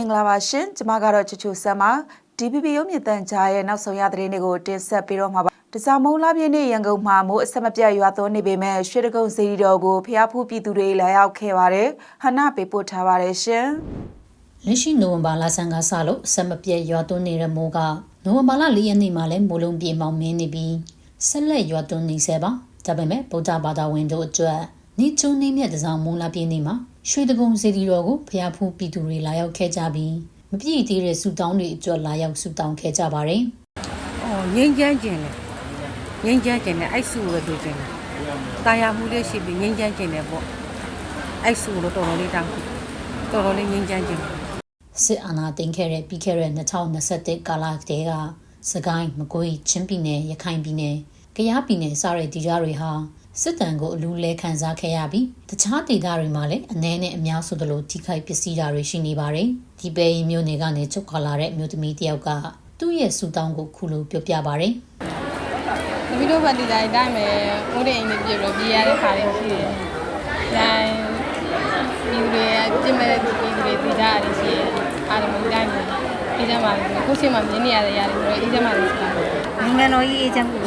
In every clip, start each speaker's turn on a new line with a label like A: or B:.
A: င်္ဂလာပါရှင်ကျမကတော့ချူချူဆမ်ပါ DPP ရုံးမြင့်တန်ကြားရဲ့နောက်ဆုံးရသတင်းတွေကိုတင်ဆက်ပေးတော့မှာပါတစားမုံလာပြည့်နေ့ရန်ကုန်မှာမိုးအဆက်မပြတ်ရွာသွန်းနေပေမဲ့ရွှေတကုန်းစီရီတော်ကိုဖျားဖူးပြည်သူတွေလာရောက်ခဲ့ပါတယ်ဟနာပေးပို့ထားပါတယ်ရှင်
B: လက်ရှိနိုဝင်ဘာလဆန်းကစလို့ဆက်မပြတ်ရွာသွန်းနေတဲ့မိုးကနိုဝင်ဘာလ၄ရက်နေ့မှာလည်းမိုးလုံးပြေမောင်မင်းနေပြီးဆက်လက်ရွာသွန်းနေဆဲပါဒါပေမဲ့ဗုဒ္ဓဘာသာဝင်တို့အတွက်နေချုံနေမြတ်တစောင်းမုံလာပြင်းနေမှာ ရွှေတကုံစီတီတော်ကိုဖျားဖူးပြည်သူတွေလာရောက်ခဲ့ကြပြီးမပြည့်သေးတဲ့ဆူတောင်းတွေအတွက်လာရောက်ဆူတောင်းခဲ့ကြပါတယ်။
C: အော်ငိမ့်ချမ်းကျင်လေ။ငိမ့်ချမ်းကျင်လေအဲ့စုကိုတို့ကျင်လေ။တာယာမှုလေးရှိပြီးငိမ့်ချမ်းကျင်လေပေါ့။အဲ့စုကိုတော်တော်လေးတောင်း။တော်တော်လေးငိမ့်ချမ်းကျင်လေ
B: စစ်အာဏာသိမ်းခဲ့တဲ့ပြီးခဲ့တဲ့2021ကာလတည်းကစကိုင်းမကွေးချင်းပြည်နယ်ရခိုင်ပြည်နယ်ကယားပြည်နယ်စတဲ့ဒေသတွေဟာ စစ်တမ်းကိုအလူလဲခံစားခဲ့ရပြီးတခြားဒေသတွေမှာလည်းအနည်းနဲ့အများဆိုသလိုထိခိုက်ပစ္စည်းတာတွေရှိနေပါတယ်ဒီပဲရင်မျိုးနယ်ကနေချုပ်ခွာလာတဲ့မျိုးသမီးတစ်ယောက်ကသူ့ရဲ့စူတောင်းကိုခုလိုပြောပြပါတယ်။
D: သမီးတို့ဗတ်တီတိုင်းတိုင်းပဲဦးတဲ့အိမ်လေးပြည့်လို့ပြေးရတဲ့ခါလေးရှိတယ်။တိုင်းဒီတွေပြင်မဲ့တဲ့ဒီတွေဒီကြရတယ်ရှိတယ်။အားလုံးတိုင်းပဲအေးကြပါလေ။ကိုချင်းမှမြင်နေရတဲ့ရတယ်ဆိုတော့အေးကြပါလေဆိုတာ။
E: နိုင်ငံတော်ကြီးအေဂျင့်ကို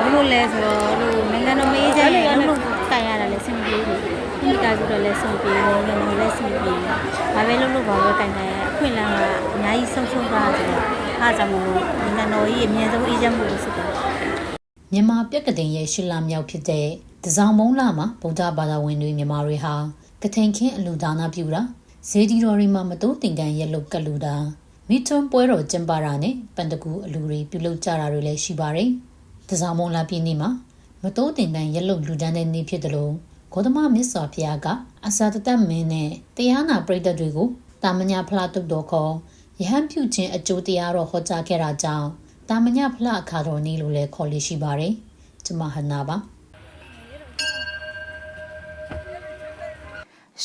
E: ဘာလို့လဲဆိုတော့လို့နိုင်ငံတော်မအေဂျင့်ရဲ့လုံးလုံးတိုင်ရတာလဲစင်ပြေဘူး။ဒီကားဆိုတော့လဲစင်ပြေတယ်နိုင်ငံတော်လည်းစင်ပြေတယ်။ဘာပဲလုံးလုံးဘာပဲတိုင်တိုင်အခွင့်အလမ်းကအများကြီးဆုံးရှုံးသွားတယ်ဆိုတော့အားကြောင့်မို့နိုင်ငံတော်ကြီးအမြဲဆုံးအေဂျင့်မှုလို့ဆိုတော့
B: မြန်မာပြက်ကတင်ရဲ့ရှစ်လမြောက်ဖြစ်တဲ့တစောင်းမုံလာမှာဗုဒ္ဓဘာသာဝင်တွေမြန်မာတွေဟာကထိန်ခင်းအလူဒါနာပြုတာဇေဒီတော်တွေမှာမတိုးတင်ကန်ရက်လုတ်ကလူတာမိထွန်းပွဲတော်ကျင်းပတာနဲ့ပန်တကူအလူတွေပြုလုပ်ကြတာတွေလည်းရှိပါတယ်။ တစောင်းမုံလာပြည်နေ့မှာမတိုးတင်ကန်ရက်လုတ်လူဒန်းတဲ့နေ့ဖြစ်တယ်လို့ဂေါတမမြတ်စွာဘုရားကအစာတသက်မင်းနဲ့တရားနာပရိသတ်တွေကိုတာမညာဖလားတုတ်တော်ခေါ်ယဟန်ပြုခြင်းအကျိုးတရားတော်ဟောကြားခဲ့တာကြောင့်တာမညာဖလားအခါတော်နေ့လို့လည်းခေါ်လို့ရှိပါတယ်။ကျွန်မဟနာပါ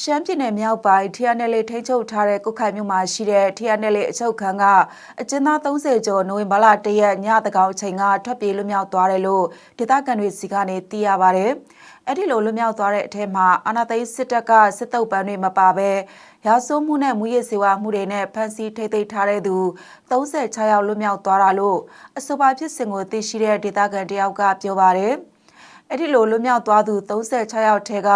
A: ရှမ်းပြည်နယ်မြောက်ပိုင်းထီယနယ်လေးထိန်းချုပ်ထားတဲ့ကုတ်ခိုင်မြို့မှာရှိတဲ့ထီယနယ်လေးအချုပ်ခန်းကအကျဉ်းသား30ကျော်နိုဝင်ဘာလ၁ရက်ညတကောင်အချိန်ကထွက်ပြေးလွတ်မြောက်သွားတယ်လို့ဒေသခံတွေစီကနေသိရပါဗျ။အဲ့ဒီလိုလွတ်မြောက်သွားတဲ့အထက်မှာအာနာသိန်းစစ်တပ်ကစစ်တုပ်ပန်းတွေမပါဘဲရာဇဝမှုနဲ့မူရစ်စေဝါမှုတွေနဲ့ဖမ်းဆီးထိတ်သိမ်းထားတဲ့သူ36ယောက်လွတ်မြောက်သွားတာလို့အဆိုပါဖြစ်စဉ်ကိုသိရှိတဲ့ဒေသခံတယောက်ကပြောပါတယ်။အဲ့ဒီလိုလွတ်မြောက်သွားသူ36ယောက်ထဲက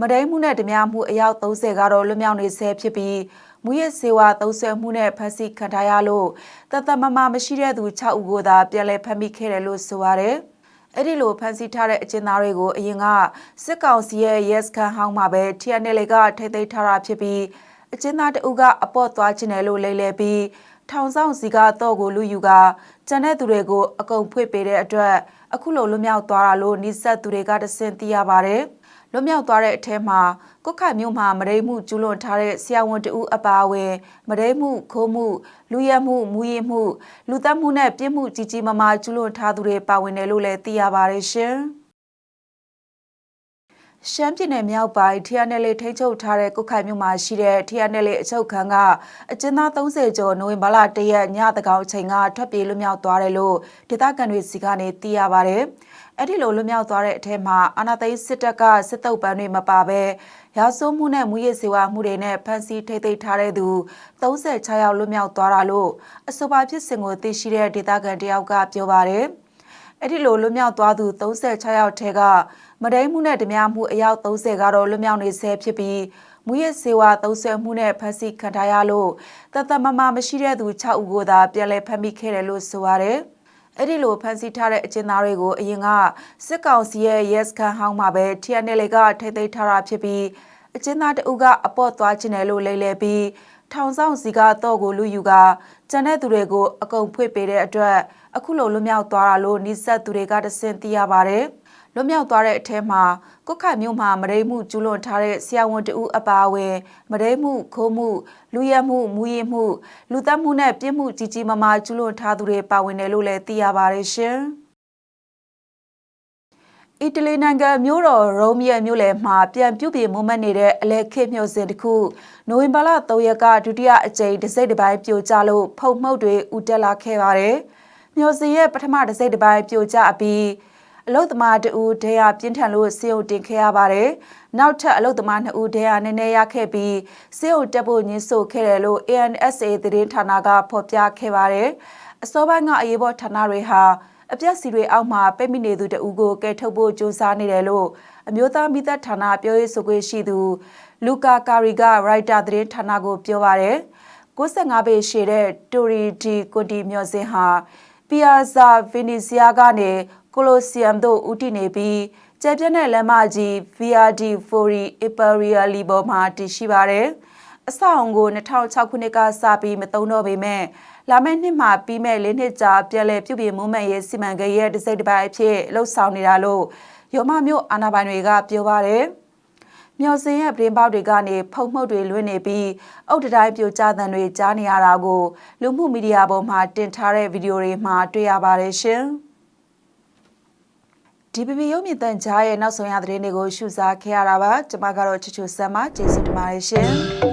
A: မဒိန်မှုနဲ့ဓမြမှုအယောက်30ကတော့လွတ်မြောက်နေဆဲဖြစ်ပြီးမူရစ်စေဝါသုံးဆွဲမှုနဲ့ဖမ်းဆီးခံထားရလို့တသက်မမမရှိတဲ့သူ6ဦးကိုသာပြန်လည်ဖမ်းမိခဲ့တယ်လို့ဆိုရတယ်။အဲ့ဒီလိုဖမ်းဆီးထားတဲ့အကျဉ်းသားတွေကိုအရင်ကစစ်ကောင်စီရဲ့ရဲစခန်းဟောင်းမှာပဲ TNL ကထိသိမ်းထားတာဖြစ်ပြီးအကျဉ်းသားတအုပ်ကအပေါ့သွားခြင်းတယ်လို့လိမ့်လဲပြီးထောင်ဆောင်စီကတော့ကိုလူယူကကျန်တဲ့သူတွေကိုအကုန်ဖွင့်ပေးတဲ့အတွက်အခုလိုလွတ်မြောက်သွားတာလို့နှိဆက်သူတွေကတစင်သိရပါတယ်။ လွတ်မြောက်သွားတဲ့အထက်မှာကုတ်ခိုင်မြို့မှာမရိမှုကျူးလွန်ထားတဲ့ဆရာဝန်တဦးအပါအဝင်မရိမှုခိုးမှုလူရဲမှုမူရမှုလူသက်မှုနဲ့ပြစ်မှုကြီးကြီးမားမားကျူးလွန်ထားသူတွေပါဝင်တယ်လို့လည်းသိရပါတယ်ရှင်။ ရှမ်းပြည်နယ်မြောက်ပိုင်းထီယနယ်လေးထိန်းချုပ်ထားတဲ့ကုတ်ခိုင်မြို့မှာရှိတဲ့ထီယနယ်လေးအချုပ်ခန်းကအကျဉ်းသား30ကျော်နိုဝင်ဘာလ၁ရက်ညတကောင်အချိန်ကထွက်ပြေးလွတ်မြောက်သွားတယ်လို့ဒေသခံတွေစီကနေသိရပါတယ်။အဲ့ဒီလိုလွတ်မြောက်သွားတဲ့အထက်မှာအာနာသိန်းစစ်တပ်ကစစ်တုပ်ပန်းတွေမပါဘဲရာဇဝမှုနဲ့မူရစ်စေဝါမှုတွေနဲ့ဖမ်းဆီးထိတ်သိမ်းထားတဲ့သူ36ယောက်လွတ်မြောက်သွားတာလို့အဆိုပါဖြစ်စဉ်ကိုသိရှိတဲ့ဒေသခံတယောက်ကပြောပါတယ်။ အဲ့ဒီလိုလွတ်မြောက်သွားသူ36ယောက်ထဲကမဒိန်မှုနဲ့ဓမြမှုအယောက်30ကတော့လွတ်မြောက်နေဆဲဖြစ်ပြီးမူရစ်စေဝါသုံးဆွဲမှုနဲ့ဖမ်းဆီးခံထားရလို့တသက်မမမရှိတဲ့သူ6ဦးကိုသာပြန်လည်ဖမ်းမိခဲ့တယ်လို့ဆိုရတယ်။အဲ့ဒီလိုဖမ်းဆီးထားတဲ့အကျဉ်းသားတွေကိုအရင်ကစစ်ကောင်စီရဲ့ရဲစခန်းဟောင်းမှာပဲ TNL ကထိသိမ်းထားတာဖြစ်ပြီးအကျဉ်းသားတအုပ်ကအပေါ့သွားခြင်းတယ်လို့လိမ့်လဲပြီးထောင်ဆောင်စီကတော့ကိုလူယူကကျန်တဲ့သူတွေကိုအကုန်ဖွင့်ပေးတဲ့အတွက် အခုလိုလွတ်မြောက်သွားတာလို့နှိဆက်သူတွေကတစင်သိရပါတယ်။လွတ်မြောက်သွားတဲ့အထက်မှာကုတ်ခိုင်မြို့မှာမရိမှုကျူးလွန်ထားတဲ့ဆရာဝန်တဦးအပါအဝင်မရိမှုခိုးမှုလူရဲမှုမူရမှုလူသက်မှုနဲ့ပြစ်မှုကြီးကြီးမားမားကျူးလွန်ထားသူတွေပါဝင်တယ်လို့လည်းသိရပါတယ်ရှင်။အီတလီနိုင်ငံမြို့တော်ရိုးမီယာမြို့လယ်မှာပြန်ပြုပြင်မွမ်းမတ်နေတဲ့အလဲခေတ်မြို့စဉ်တစ်ခုနိုဝင်ဘာလ3ရက်ကဒုတိယအကြိမ်တစ်စိတ်တစ်ပိုင်းပြိုကျလို့ဖုံမှုတ်တွေဥတက်လာခဲ့ပါတယ်။ မြို့စဉ်ရဲ့ပထမတစ်စိတ်တစ်ပိုင်းပြိုကျအပြီးအလုတ်သမားတူဒဲရပြင်းထန်လို့စေုံတင်ခဲ့ရပါတယ်။နောက်ထပ်အလုသမား2ဦးဒဏ်ရာနည်းနည်းရခဲ့ပြီးစေအုပ်တက်ဖို့ညှင်းဆို့ခဲ့တယ်လို့ ANSA သတင်းဌာနကဖော်ပြခဲ့ပါတယ်။အစောပိုင်းကအရေးပေါ်ဌာနတွေဟာအပြက်စီတွေအောက်မှာပိတ်မိနေသူတဦးကိုကယ်ထုတ်ဖို့ကြိုးစားနေတယ်လို့အမျိုးသားမိသက်ဌာနပြောရေးဆိုခွင့်ရှိသူလူကာကာရီကရိုက်တာသတင်းဌာနကိုပြောပါတယ်။65ပေရှည်တဲ့တိုရီဒီကိုတီမျော်စင်ဟာ ပီယာဇာဗီနီဇီယာကနေကိုလိုဆီယမ်သို့ဦးတည်နေပြီးကျယ်ပြန့်တဲ့လမ်းမကြီး VRD Fori Imperial ပေါ်မှာတည်ရှိပါတယ်။အဆောက်အုံကို2006ခုနှစ်ကစပြီးမသုံးတော့ပေမဲ့လာမယ့်နှစ်မှာပြီးမဲ့လေးနှစ်ကြာပြည်လဲပြုပြင်မွမ်းမံရေးစီမံကိန်းရဲ့တစ်စိတ်တစ်ပိုင်းအဖြစ်လှုပ်ဆောင်နေတာလို့ရောမမြို့အာဏာပိုင်တွေကပြောပါတယ်။ မျော်စင်ရဲ့ပြင်ပေါက်တွေကနေဖုံမှုတ်တွေလွင့်နေပြီးအုတ်တတိုင်းပြိုကျသံတွေကြားနေရတာကိုလူမှုမီဒီယာပေါ်မှာတင်ထားတဲ့ဗီဒီယိုတွေမှာတွေ့ရပါတယ်ရှင်။ DPP ရုပ်မြင်သံကြားရဲ့နောက်ဆုံးရသတင်းတွေကိုရှုစားခဲ့ရတာပါကျွန်မကတော့ချစ်ချူဆမ်မကျေးဇူးတင်ပါတယ်ရှင်